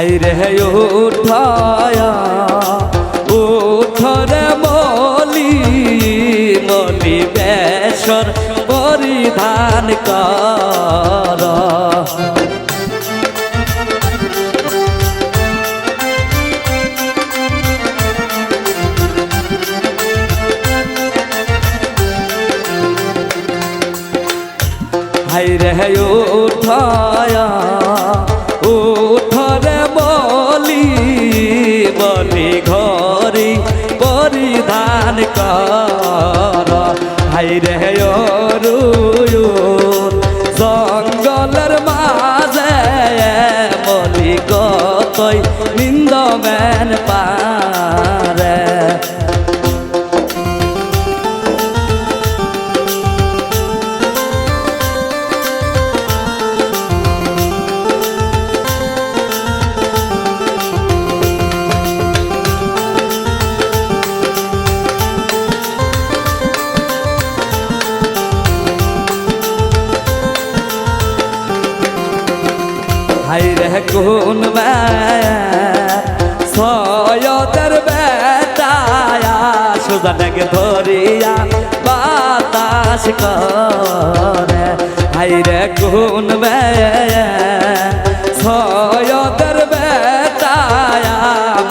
High রে উঠায়া উঠরে মলি মলি বেশর পরিধান কর। হাই রে উঠায়া পরিধান কর। হাই রে জঙ্গলের মাঝে বলি কতই নিন্দ মেন হাই রে কোন সয়দের বেটায়া সুজানকে ধরিয়া বাতাস করে। হাই রে কোন সয়দের বেটায়া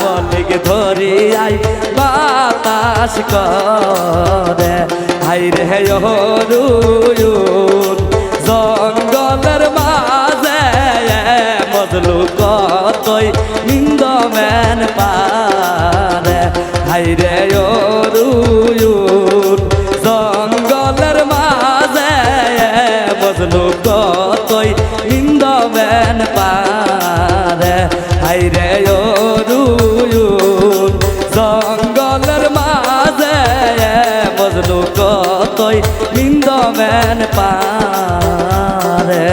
মলিক ধরিয়াই বাতাস করে। হাই রে হরুয়ুন নিন্দ মেন পারে। হাইরে অরুয়ুন জঙ্গলের মাঝে মজলু কতই নিন্দ মেন পারে। হাইরে অরুয়ুন জঙ্গলের মাঝে মজলু কতই নিন্দ পারে।